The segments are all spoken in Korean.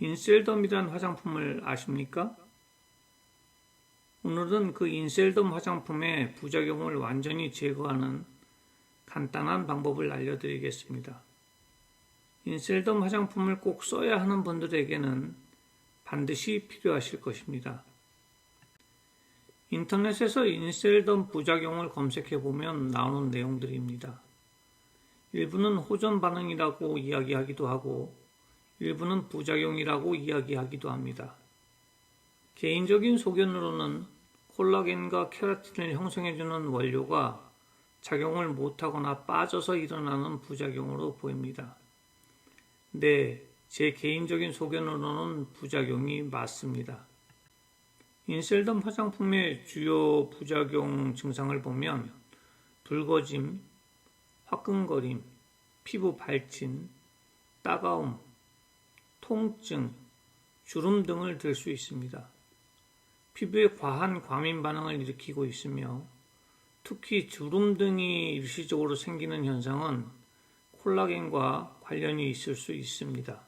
인셀덤이란 화장품을 아십니까? 오늘은 그 인셀덤 화장품의 부작용을 완전히 제거하는 간단한 방법을 알려드리겠습니다. 인셀덤 화장품을 꼭 써야 하는 분들에게는 반드시 필요하실 것입니다. 인터넷에서 인셀덤 부작용을 검색해 보면 나오는 내용들입니다. 일부는 호전 반응이라고 이야기하기도 하고 일부는 부작용이라고 이야기하기도 합니다. 개인적인 소견으로는 콜라겐과 케라틴을 형성해주는 원료가 작용을 못하거나 빠져서 일어나는 부작용으로 보입니다. 네, 제 개인적인 소견으로는 부작용이 맞습니다. 인셀덤 화장품의 주요 부작용 증상을 보면 붉어짐, 화끈거림, 피부 발진, 따가움, 통증, 주름 등을 들 수 있습니다. 피부에 과한 과민 반응을 일으키고 있으며 특히 주름 등이 일시적으로 생기는 현상은 콜라겐과 관련이 있을 수 있습니다.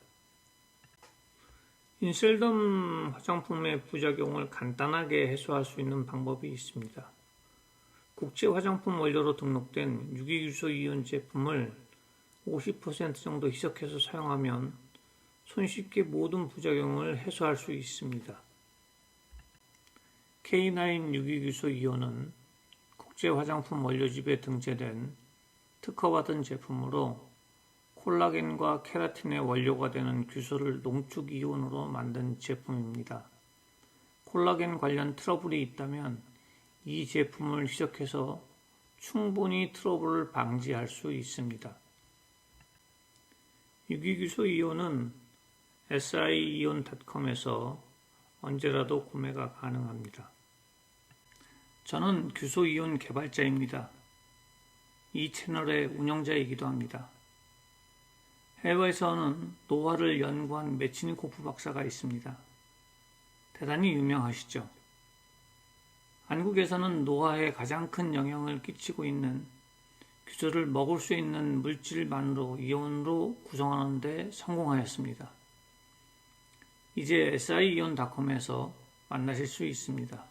인셀덤 화장품의 부작용을 간단하게 해소할 수 있는 방법이 있습니다. 국제 화장품 원료로 등록된 유기규소 이온 제품을 50% 정도 희석해서 사용하면 손쉽게 모든 부작용을 해소할 수 있습니다. K9 유기규소 이온은 국제 화장품 원료집에 등재된 특허받은 제품으로 콜라겐과 케라틴의 원료가 되는 규소를 농축 이온으로 만든 제품입니다. 콜라겐 관련 트러블이 있다면 이 제품을 희석해서 충분히 트러블을 방지할 수 있습니다. 유기규소 이온은 siion.com에서 언제라도 구매가 가능합니다. 저는 규소 이온 개발자입니다. 이 채널의 운영자이기도 합니다. 해외에서는 노화를 연구한 메치니코프 박사가 있습니다. 대단히 유명하시죠? 한국에서는 노화에 가장 큰 영향을 끼치고 있는 규소를 먹을 수 있는 물질만으로 이온으로 구성하는 데 성공하였습니다. 이제 si이온닷컴에서 만나실 수 있습니다.